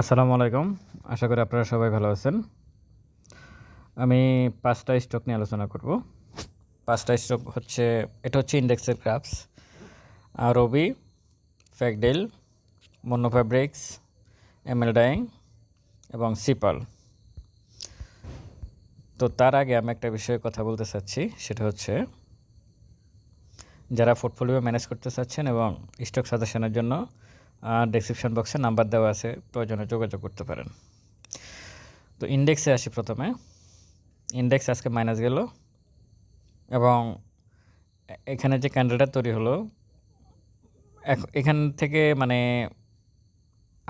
আসসালামু আলাইকুম। আশা করি আপনারা সবাই ভালো আছেন। আমি পাঁচটা স্টক নিয়ে আলোচনা করব। পাঁচটা স্টক হচ্ছে, এটা হচ্ছে ইন্ডেক্সের ক্রাফস রবি ফ্যাকডেল মনো ফ্যাব্রিক্স, এমএল ডাইং এবং সিপাল। তো তার আগে আমি একটা বিষয়ে কথা বলতে চাচ্ছি, সেটা হচ্ছে, যারা পোর্টফোলিও ম্যানেজ করতে চাচ্ছেন এবং স্টক সাজেশনের জন্য ডেসক্রিপশন বক্সে নাম্বার দেওয়া আছে প্রয়োজনে যোগাযোগ করতে পারেন। তো ইন্ডেক্সে আসি প্রথমে। ইন্ডেক্স আজকে মাইনাস গেল এবং এখানে যে ক্যান্ডেলটা তৈরি হলো এখান থেকে মানে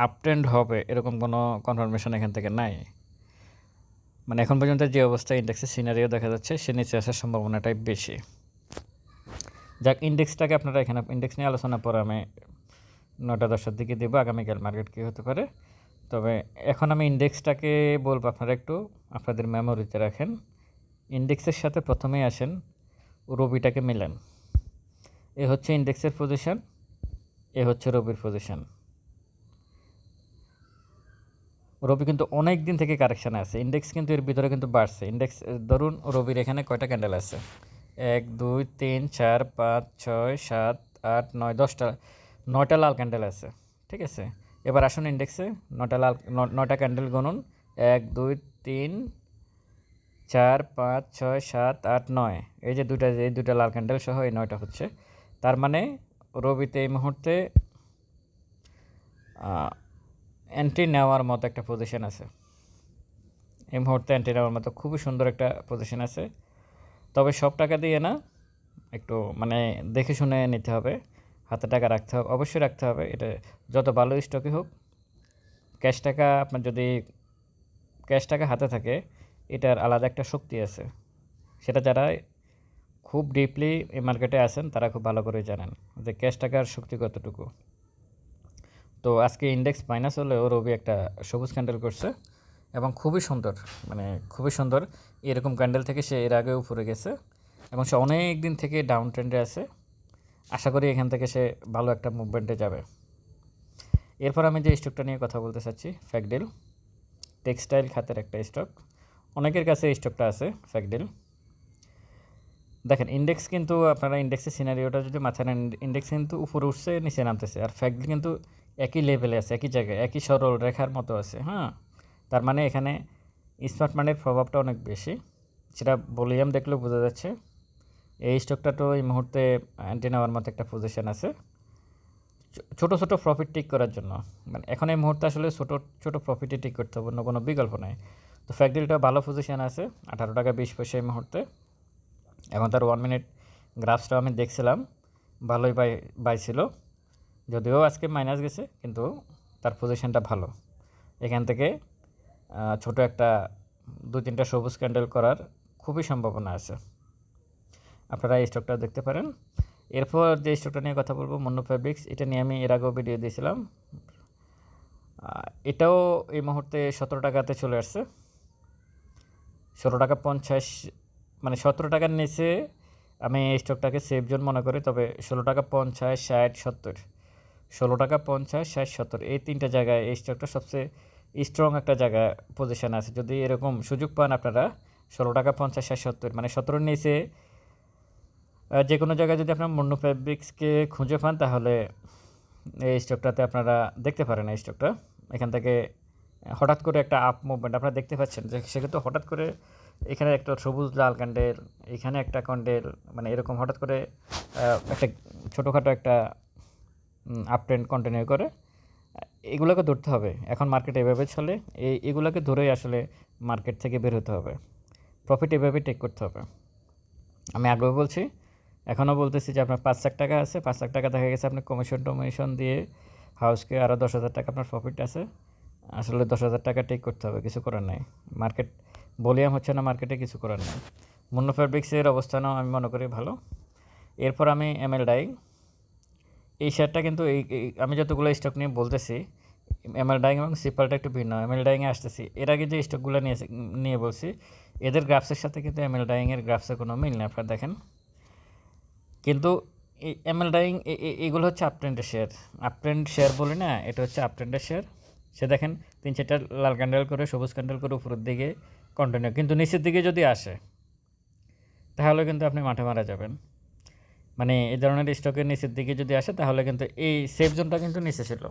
আপ ট্রেন্ড হবে এরকম কোনো কনফার্মেশন এখান থেকে নাই। মানে এখন পর্যন্ত যে অবস্থা ইন্ডেক্সের সিনারিও দেখা যাচ্ছে, সে নিচে আসার সম্ভাবনাটাই বেশি। যাক ইন্ডেক্সটাকে আপনারা এখানে ইন্ডেক্স নিয়ে আলোচনা পরে আমি নটা দশটার দিকে দেবো, আগামীকাল মার্কেট কী হতে পারে। তবে এখন আমি ইন্ডেক্সটাকে বলব আপনারা একটু, আপনাদের মেমোরিতে রাখেন। ইন্ডেক্সের সাথে প্রথমেই আসেন, রবিটাকে মেলেন। এ হচ্ছে ইন্ডেক্সের পজিশন এ হচ্ছে রবির পজিশন রবি কিন্তু অনেক দিন থেকে কারেকশানে আছে ইন্ডেক্স কিন্তু এর ভিতরে কিন্তু বাড়ছে। ইন্ডেক্স ধরুন রবির এখানে কয়টা ক্যান্ডেল আছে? এক, দুই, তিন, চার, পাঁচ, ছয়, সাত, আট, নয়, দশটা। নয়টা লাল ক্যান্ডেল আছে, ঠিক আছে? এবার আসুন ইন্ডেক্সে নটা লাল ন- নয়টা ক্যান্ডেল গুনুন এক, দুই, তিন, চার, পাঁচ, ছয়, সাত, আট, নয়। এই যে দুটা এই দুটা লাল ক্যান্ডেল সহ এই নয়টা হচ্ছে। তার মানে রবিতে এই মুহূর্তে এন্ট্রি নেওয়ার মতো একটা পজিশন আছে। এই মুহূর্তে এন্ট্রি নেওয়ার মতো খুবই সুন্দর একটা পজিশন আছে। তবে সব টাকা দিয়ে না, একটু মানে দেখে শুনে নিতে হবে। হাতে টাকা রাখতে হবে, অবশ্যই রাখতে হবে। এটা যত ভালো স্টকে হোক, ক্যাশ টাকা আপনার যদি ক্যাশ টাকা হাতে থাকে, এটার আলাদা একটা শক্তি আছে। সেটা যারা খুব ডিপলি এই মার্কেটে আছেন, তারা খুব ভালো করে জানেন যে ক্যাশ টাকার শক্তি কতটুকু। তো আজকে ইন্ডেক্স মাইনাস হলেও রবি একটা সবুজ ক্যান্ডেল করছে এবং খুবই সুন্দর মানে খুবই সুন্দর। এরকম ক্যান্ডেল থেকে সে এর আগেও উপরে গেছে এবং সে অনেক দিন থেকে ডাউন ট্রেন্ডে আছে। আশা করি এখান থেকে সে ভালো একটা মুভমেন্টে যাবে। এরপর আমি যে স্টকটা নিয়ে কথা বলতে চাচ্ছি ফ্যাকডেল টেক্সটাইল খাতের একটা স্টক অনেকের কাছে এই স্টকটা আছে ফ্যাকডেল দেখেন ইন্ডেক্স কিন্তু আপনারা ইন্ডেক্সের সিনারিওটা যদি মাথায় নেন ইন্ডেক্স কিন্তু উপরে উঠছে, নিচে নামতেছে। আর ফ্যাকডেল কিন্তু একই লেভেলে আছে, একই জায়গায়, একই সরল রেখার মতো আছে হ্যাঁ? তার মানে এখানে স্মার্ট মানির প্রভাবটা অনেক বেশি। সেটা ভলিউম দেখলেও বোঝা যাচ্ছে। এই স্টকটা তো এই মুহূর্তে অ্যান্টি নেওয়ার মতো একটা পজিশন আছে। ছোটো ছোটো প্রফিট টিক করার জন্য। মানে এখন এই মুহূর্তে আসলে ছোটো ছোটো প্রফিটে টিক করতে হবে, অন্য কোনো বিকল্প নাই। তো ফ্যাকডিলটা ভালো পজিশন আছে, আঠারো টাকা বিশ পয়সা এই মুহূর্তে। এবং তার ওয়ান মিনিট গ্রাফসটাও আমি দেখছিলাম, ভালোই বাই বাই ছিল। যদিও আজকে মাইনাস গেছে, কিন্তু তার পজিশনটা ভালো। এখান থেকে ছোট একটা দু তিনটা সবুজ ক্যান্ডেল করার খুবই সম্ভাবনা আছে। আপনারা এই স্টকটা দেখতে পারেন। এরপর যে স্টকটা নিয়ে কথা বলব মন্য ফ্যাব্রিক্স এটা নিয়ে আমি এর আগেও ভিডিও দিয়েছিলাম। এটাও এই মুহূর্তে সতেরো টাকাতে চলে আসছে। ষোলো টাকা পঞ্চাশ মানে সতেরো টাকার নিচে আমি এই স্টকটাকে সেফ জোন মনে করি, তবে ষোলো টাকা পঞ্চাশ, ষাট, সত্তর। ষোলো টাকা পঞ্চাশ, ষাট, সত্তর, এই তিনটা জায়গায় এই স্টকটা সবচেয়ে স্ট্রং একটা জায়গা পজিশন আছে। যদি এরকম সুযোগ পান আপনারা, ষোলো টাকা পঞ্চাশ, ষাট, সত্তর মানে সতেরোর নিচে যে কোনো জায়গায় যদি আপনার মন্য ফ্যাব্রিক্সকে খুঁজে পান, তাহলে এই স্টকটাতে আপনারা দেখতে পারেন, এই স্টকটা। এখান থেকে হঠাৎ করে একটা আপ মুভমেন্ট আপনারা দেখতে পাচ্ছেন যে সেক্ষেত্রে হঠাৎ করে এখানে একটা সবুজ লাল ক্যান্ডেল এখানে একটা ক্যান্ডেল মানে এরকম হঠাৎ করে একটা ছোটোখাটো একটা আপ ট্রেন্ড কন্টিনিউ করে। এগুলোকে ধরতে হবে। এখন মার্কেট এভাবে চলে। এই, এগুলোকে ধরেই আসলে মার্কেট থেকে বের হতে হবে। প্রফিট এভাবে টেক করতে হবে। আমি আগেও বলছি এখনও বলতেছি যে আপনার পাঁচ লাখ টাকা আছে, পাঁচ লাখ টাকা দেখা গেছে আপনি কমিশন টমিশন দিয়ে হাউসকে আরও দশ হাজার টাকা আপনার প্রফিট আছে। আসলে দশ হাজার টাকা টেক করতে হবে, কিছু করার নাই। মার্কেট ভলিউম হচ্ছে না মার্কেটে কিছু করার নেই। মুন্ন ফ্যাব্রিক্সের অবস্থানও আমি মনে করি ভালো। এরপর আমি এম এল ডাইং এই শেয়ারটা কিন্তু এই আমি যতগুলো স্টক নিয়ে বলতেছি এমএল ডাইং এবং সিপালটা একটু ভিন্ন। এমএল ডাইংয়ে আসতেছি। এর আগে যে স্টকগুলো নিয়ে নিয়ে বলছি, এদের গ্রাফসের সাথে কিন্তু এম এল ডাইংয়ের গ্রাফসের কোনো মিল নেই। আপনারা দেখেন। কিন্তু এমএল ডাইং এগুলো হচ্ছে আপট্রেন্ডের শেয়ার। আপট্রেন্ড শেয়ার বলি না, এটা হচ্ছে আপট্রেন্ডের শেয়ার। সে দেখেন, তিন চারটা লাল ক্যান্ডেল করে, সবুজ ক্যান্ডেল করে উপরের দিকে কন্টিনিউ কিন্তু নিচের দিকে যদি আসে, তাহলে কিন্তু আপনি মাঠে মারা যাবেন। মানে এই ধরনের স্টকের নিচের দিকে যদি আসে, তাহলে কিন্তু এই সেফ জোনটা কিন্তু নিচে ছিল।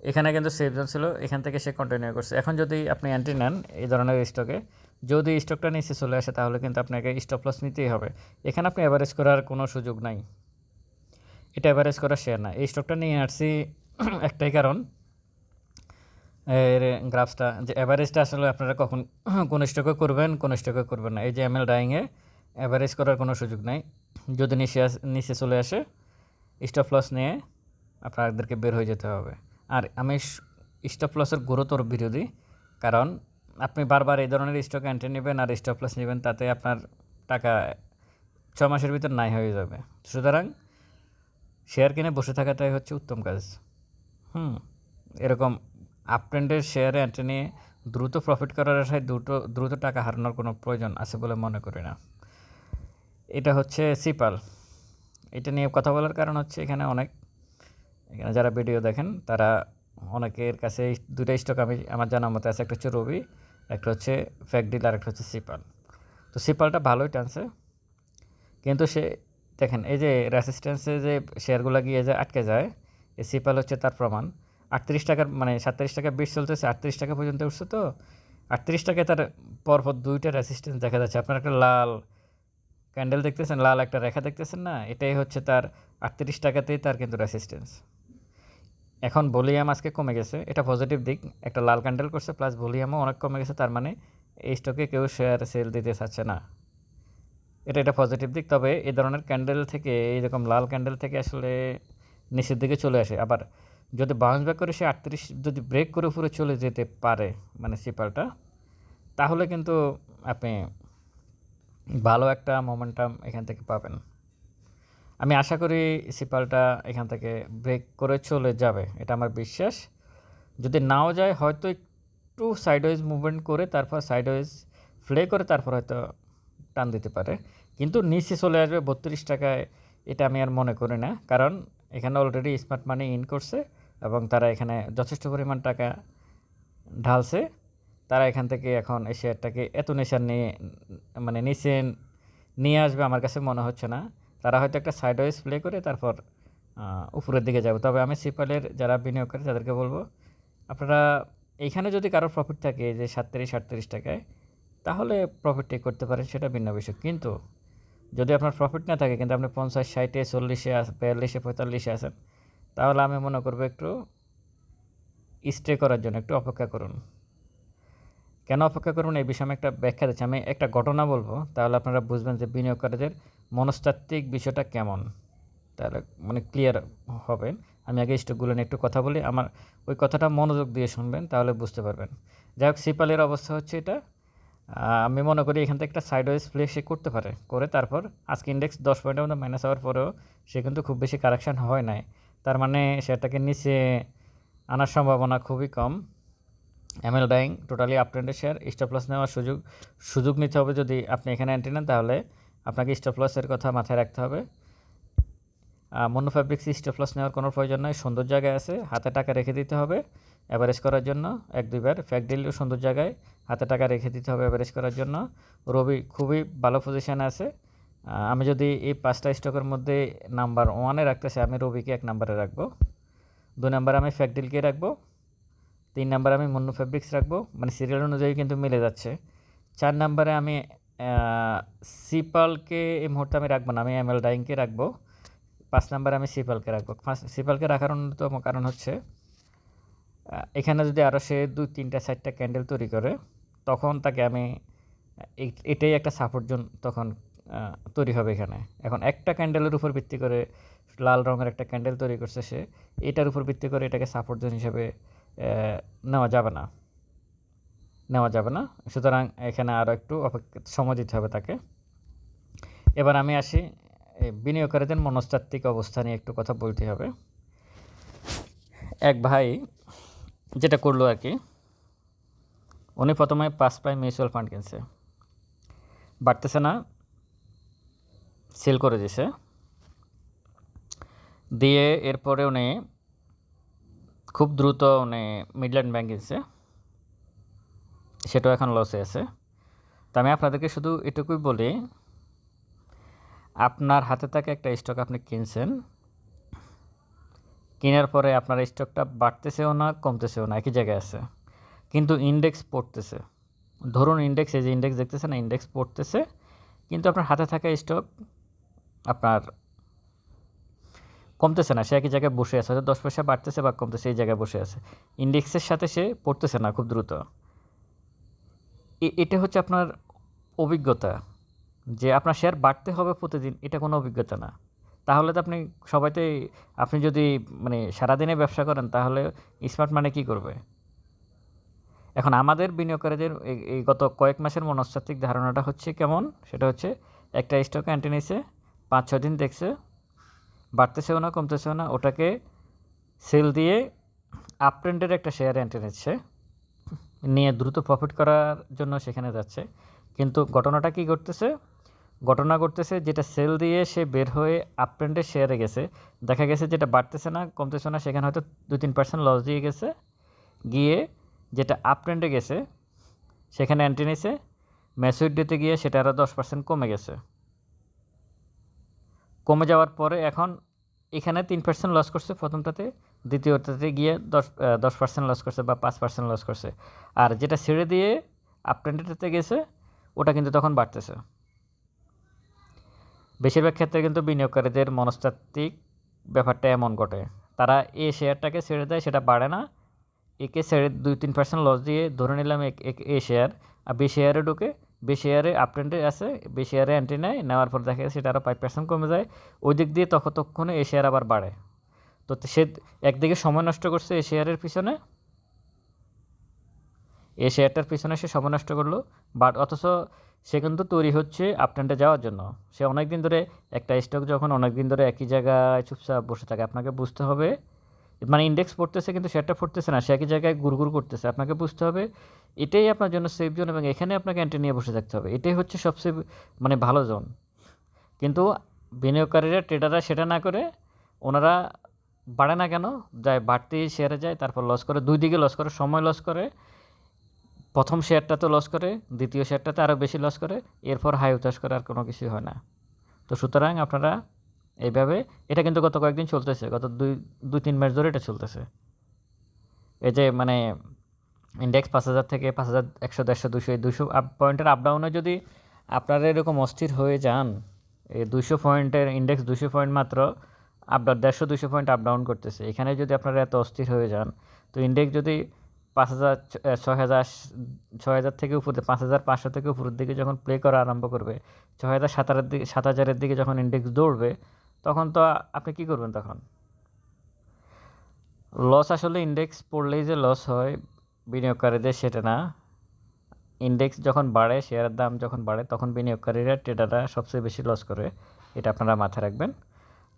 এখানে কিন্তু সেফ জোন ছিল, এখান থেকে সে কন্টিনিউ করছে। এখন যদি আপনি অ্যান্টি নেন এই ধরনের স্টকে যদি স্টকটা নিচে চলে আসে, তাহলে কিন্তু আপনাকে স্টপ লস নিতেই হবে। এখানে আপনি অ্যাভারেজ করার কোনো সুযোগ নাই। এটা অ্যাভারেজ করা শেয়ার না। এই স্টকটা নিয়ে আসছি একটাই কারণ। এর গ্রাফসটা যে অ্যাভারেজটা আসলে আপনারা কখন কোন স্টকে করবেন, কোন স্টকে করবেন না। এই যে এমএল ডাইংয়ে অ্যাভারেজ করার কোনো সুযোগ নাই। যদি নিচে নিচে চলে আসে স্টপ লস নিয়ে আপনাদেরকে বের হয়ে যেতে হবে। আর আমি স্টপ লসের গুরুতর বিরোধী। কারণ আপনি বারবার এই ধরনের স্টক এন্ট্রি নেবেন আর স্টপ লস নেবেন, তাতে আপনার টাকা ছ মাসের ভিতর নাই হয়ে যাবে। সুতরাং শেয়ার কিনে বসে থাকাটাই হচ্ছে উত্তম কাজ। হুম, এরকম আপ ট্রেন্ডের শেয়ারে এন্ট্রি নিয়ে দ্রুত প্রফিট করার আশায় দ্রুত দ্রুত টাকা হারানোর কোনো প্রয়োজন আছে বলে মনে করি না। এটা হচ্ছে সিপাল এটা নিয়ে কথা বলার কারণ হচ্ছে এখানে অনেক এখানে যারা ভিডিও দেখেন, তারা অনেকের কাছে দুইটা স্টক আমি, আমার জানার মতো আছে, একটা হচ্ছে রবি একটা হচ্ছে ফ্যাকডিল আর একটা হচ্ছে সিপাল তো সিপালটা ভালোই টানছে, কিন্তু সে, দেখেন, এই যে রেসিস্ট্যান্সে যে শেয়ারগুলো গিয়ে যে আটকে যায়, এই সিপাল হচ্ছে তার প্রমাণ। আটত্রিশ টাকার মানে সাতত্রিশ টাকা বিশ চলতেছে, আটত্রিশ টাকা পর্যন্ত উঠছে তো, আটত্রিশ টাকায় তার পরপর দুইটা রেসিস্ট্যান্স দেখা যাচ্ছে। আপনার একটা লাল ক্যান্ডেল দেখতেছেন, লাল একটা রেখা দেখতেছেন না, এটাই হচ্ছে তার আটত্রিশ টাকাতেই তার কিন্তু রেসিস্ট্যান্স এখন ভলিউম আজকে কমে গেছে, এটা পজিটিভ দিক, একটা লাল ক্যান্ডেল করছে প্লাস ভলিউমও অনেক কমে গেছে, তার মানে এই স্টকে কেউ শেয়ার সেল দিতে চাচ্ছে না। এটা এটা পজিটিভ দিক, তবে এই ধরনের ক্যান্ডেল থেকে এইরকম লাল ক্যান্ডেল থেকে আসলে নিচের দিকে চলে আসে। আবার যদি বাউন্স ব্যাক করে সে আটত্রিশ, যদি ব্রেক করে উপরে চলে যেতে পারে মানে সিপালটা তাহলে কিন্তু আপনি ভালো একটা মোমেন্টাম এখান থেকে পাবেন। আমি আশা করি সিপালটা এখান থেকে ব্রেক করে চলে যাবে, এটা আমার বিশ্বাস। যদি নাও যায়, হয়তো একটু সাইডওয়াইজ মুভমেন্ট করে, তারপর সাইডওয়াইজ ফ্লে করে, তারপর হয়তো টান দিতে পারে। কিন্তু নিচে চলে আসবে বত্রিশ টাকায়, এটা আমি আর মনে করি না। কারণ এখানে অলরেডি স্মার্ট মানি ইন করছে এবং তারা এখানে যথেষ্ট পরিমাণ টাকা ঢালছে। তারা এখান থেকে এখন এই শেয়ারটাকে এত নেশার নিয়ে মানে নিচে নিয়ে আসবে, আমার কাছে মনে হচ্ছে না। তারা হয়তো একটা সাইডওয়াইজ প্লে করে তারপর উপরের দিকে যাবে। তবে আমি সিপালের যারা বিনিয়োগ করে তাদেরকে বলব, আপনারা এইখানে যদি কারও প্রফিট থাকে যে সাতত্রিশ, আটত্রিশ টাকায়, তাহলে প্রফিট টেক করতে পারেন, সেটা ভিন্ন বিষয়। কিন্তু যদি আপনার প্রফিট না থাকে, কিন্তু আপনি পঞ্চাশ, ষাটে, চল্লিশে বিয়াল্লিশে, পঁয়তাল্লিশে আসেন তাহলে আমি মনে করব একটু স্টে করার জন্য, একটু অপেক্ষা করুন। কেন অপেক্ষা করুন এই বিষয়ে আমি একটা ব্যাখ্যা দিচ্ছি। আমি একটা ঘটনা বলব। তাহলে আপনারা বুঝবেন যে বিনিয়োগকারীদের মনস্তাত্ত্বিক বিষয়টা কেমন। তাহলে মানে ক্লিয়ার হবেন আমি আগে স্টকগুলো নিয়ে একটু কথা বলি। আমার ওই কথাটা মনোযোগ দিয়ে শুনবেন, তাহলে বুঝতে পারবেন। যাই হোক সিপালের অবস্থা হচ্ছে এটা। আমি মনে করি এখান থেকে একটা সাইডওয়াইজ প্লে সে করতে পারে, করে তারপর আজকে ইন্ডেক্স দশ পয়েন্টের মধ্যে মাইনাস হওয়ার পরেও সে কিন্তু খুব বেশি কারেকশান হয় নাই। তার মানে সেটাকে নিচে আনার সম্ভাবনা খুবই কম। এমএল ডাইং টোটালি আপ ট্রেন্ডের শেয়ার স্টপ লস নেওয়ার সুযোগ সুযোগ নিতে হবে যদি আপনি এখানে এন্ট্রি নেন, তাহলে আপনাকে স্টপ কথা মাথায় রাখতে হবে। মনো ফ্যাব্রিক্স স্টপ লস নেওয়ার কোনো প্রয়োজন নয় সুন্দর জায়গায় আছে, হাতে টাকা রেখে দিতে হবে অ্যাভারেজ করার জন্য, এক দুইবার ফ্যাক ডিলও সুন্দর জায়গায় হাতে টাকা রেখে দিতে হবে অ্যাভারেজ করার জন্য। রবি খুবই ভালো পজিশানে আছে। আমি যদি এই পাঁচটা স্টকের মধ্যে নাম্বার ওয়ানে রাখতে চাই, আমি রবিকে এক নাম্বারে রাখব। দুই নাম্বার আমি ফ্যাক ডিলকে রাখব। তিন নাম্বারে আমি মুন্নু ফেব্রিক্স রাখব মানে সিরিয়াল অনুযায়ী কিন্তু মিলে যাচ্ছে। চার নাম্বারে আমি সিপালকে এই মুহূর্তে আমি রাখব না, আমি এম এল ডাইংকে রাখব। পাঁচ নাম্বারে আমি সিপালকে রাখব। পাঁচ সিপালকে রাখার অন্যতম কারণ হচ্ছে এখানে যদি আরও সে দুই তিনটা, চারটা ক্যান্ডেল তৈরি করে, তখন তাকে আমি এটাই একটা সাপোর্ট জোন তখন তৈরি হবে এখানে। এখন একটা ক্যান্ডেলের উপর ভিত্তি করে লাল রঙের একটা ক্যান্ডেল তৈরি করছে সে, এটার উপর ভিত্তি করে এটাকে সাপোর্ট জোন হিসেবে নেওয়া যাবে না। নেওয়া যাবে না। সুতরাং এখানে আরও একটু অপেক্ষা সময় দিতে হবে তাকে। এবার আমি আসি বিনিয়োগকারীদের মনস্তাত্ত্বিক অবস্থা নিয়ে একটু কথা বলতে হবে। এক ভাই যেটা করল আর কি, উনি প্রথমে পাঁচ পাই মিউচুয়াল ফান্ড কিনছে। বাড়তেছে না, সেল করে দিছে। দিয়ে এরপরে উনি খুব দ্রুত মানে মিডল্যান্ড ব্যাংক কিনছে সেটাও এখন লসে আছে। তো আমি আপনাদেরকে শুধু এটুকুই বলি, আপনার হাতে থাকা একটা স্টক আপনি কিনছেন, কেনার পরে আপনার স্টকটা বাড়তেছেও না, কমতেছেও না, একই জায়গায় আছে। কিন্তু ইন্ডেক্স পড়তেছে। ধরুন ইন্ডেক্স এই যে ইন্ডেক্স দেখতেছেন ইন্ডেক্স পড়তেছে, কিন্তু আপনার হাতে থাকা স্টক আপনার কমতেছে না, সে একই জায়গায় বসে আছে, হয়তো দশ পয়সা বাড়তেছে বা কমতেছে এই জায়গায় বসে আছে। ইন্ডেক্সের সাথে সে পড়তেছে না খুব দ্রুত। এটা হচ্ছে আপনার অভিজ্ঞতা, যে আপনার শেয়ার বাড়তে হবে প্রতিদিন, এটা কোনো অভিজ্ঞতা না। তাহলে তো আপনি সবাইতে, আপনি যদি মানে সারাদিনে ব্যবসা করেন, তাহলে স্মার্ট মানে কি করবে? এখন আমাদের বিনিয়োগকারীদের এই- গত কয়েক মাসের মনস্তাত্ত্বিক ধারণাটা হচ্ছে কেমন? সেটা হচ্ছে, একটা স্টক অ্যান্টি নিছে পাঁচ ছ দিন দেখছে বাড়তেছেও না, কমতেছেও না, ওটাকে সেল দিয়ে আপ ট্রেন্ডের একটা শেয়ার অ্যান্টি নিচ্ছে। নিয়ে দ্রুত প্রফিট করার জন্য সেখানে যাচ্ছে। কিন্তু ঘটনাটা কি ঘটতেছে? ঘটনা ঘটতেছে যেটা সেল দিয়ে সে বের হয়ে আপ ট্রেন্ডের শেয়ারে গেছে। দেখা গেছে যেটা বাড়তেছে না, কমতেছে না, সেখানে হয়তো দু তিন পার্সেন্ট লস দিয়ে গেছে। গিয়ে যেটা আপ ট্রেন্ডে গেছে, সেখানে অ্যান্টি নিছে। ম্যাচুইড ডেতে গিয়ে সেটা আরও দশ পার্সেন্ট কমে গেছে। কমে যাওয়ার পরে এখন এখানে তিন পার্সেন্ট লস করছে প্রথমটাতে, দ্বিতীয়টাতে গিয়ে দশ দশ পার্সেন্ট লস করছে বা পাঁচ পার্সেন্ট লস করছে। আর যেটা ছেড়ে দিয়ে আপ ট্রেন্ডেতে গেছে, ওটা কিন্তু তখন বাড়তেছে। বেশিরভাগ ক্ষেত্রে কিন্তু বিনিয়োগকারীদের মনস্তাত্ত্বিক ব্যাপারটা এমন ঘটে। তারা এ শেয়ারটাকে ছেড়ে দেয়, সেটা বাড়ে না। একে ছেড়ে দুই, তিন পার্সেন্ট লস দিয়ে ধরে নিলাম এ শেয়ার আর বি শেয়ারে ঢুকে বি শেয়ারে আপ ট্রেন্ডে আছে বি শেয়ারে অ্যান্টি নেয়, নেওয়ার পর দেখা সেটা আরও ফাইভ পার্সেন্ট কমে যায়। ওই দিক দিয়ে তখন তক্ষণে এ শেয়ার আবার বাড়ে। তো সে একদিকে সময় নষ্ট করছে এ শেয়ারের পিছনে এই শেয়ারটার পিছনে সে সময় নষ্ট করল বাট অথচ সে কিন্তু তৈরি হচ্ছে আপট্রেন্ডে যাওয়ার জন্য। সে অনেক দিন ধরে একটা স্টক যখন অনেক দিন ধরে একই জায়গায় চুপচাপ বসে থাকে, আপনাকে বুঝতে হবে মানে ইন্ডেক্স পড়তেছে কিন্তু শেয়ারটা পড়তেছে না, সে একই জায়গায় গুড়গুড় করতেছে। আপনাকে বুঝতে হবে, এটাই আপনার জন্য সেফ জোন এবং এখানে আপনাকে এন্ট্রি নিয়ে বসে থাকতে হবে। এটাই হচ্ছে সবচেয়ে মানে ভালো জোন কিন্তু বিনিয়োগকারীরা ট্রেডাররা সেটা না করে, ওনারা বাড়ে না কেন? যায়, বাড়তেই শেয়ারে যায়, তারপর লস করে, দুই দিকে লস করে, সময় লস করে, প্রথম শেয়ারটা তো লস করে, দ্বিতীয় শেয়ারটাতে আরও বেশি লস করে, এরপর হাই উতাস করে আর কোনো কিছুই হয় না। তো সুতরাং আপনারা এইভাবে এটা কিন্তু গত কয়েকদিন চলতেছে, গত দুই দুই, তিন মাস ধরে এটা চলতেছে। এই যে মানে ইন্ডেক্স পাঁচ হাজার থেকে পাঁচ হাজার একশো, দেড়শো, দুশো, এই দুশো আপ পয়েন্টের আপ ডাউনে যদি আপনারা এরকম অস্থির হয়ে যান, এই দুশো পয়েন্টের ইন্ডেক্স দুশো পয়েন্ট মাত্র আপ ডাউন দেড়শো, দুশো পয়েন্ট আপ ডাউন করতেছে। এখানে যদি আপনারা এত অস্থির হয়ে যান, তো ইন্ডেক্স যদি পাঁচ হাজার ছয় হাজার ছয় হাজার থেকে উপরে, পাঁচ হাজার পাঁচশো থেকে উপরের দিকে যখন প্লে করা আরম্ভ করবে, ছয় হাজার সাত হাজার দিকে সাত হাজারের দিকে যখন ইন্ডেক্স দৌড়বে তখন তো আপনি কী করবেন তখন? লস আসলে ইন্ডেক্স পড়লেই যে লস হয়, বিনিয়োগকারীদের সেটা না। ইন্ডেক্স যখন বাড়ে শেয়ারের দাম যখন বাড়ে, তখন বিনিয়োগকারীরা ট্রেডাররা সবচেয়ে বেশি লস করে। এটা আপনারা মাথায় রাখবেন।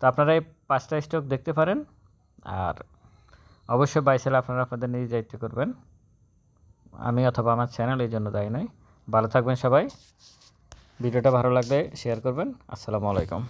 তো আপনারা এই পাঁচটা স্টক দেখতে পারেন। আর অবশ্যই বাইসেল আপনারা আপনাদের নিজ দায়িত্ব করবেন। আমি অথবা আমার চ্যানেল এই জন্য দায়ী নয় ভালো থাকবেন সবাই। ভিডিওটা ভালো লাগলে শেয়ার করবেন। আসসালামু আলাইকুম।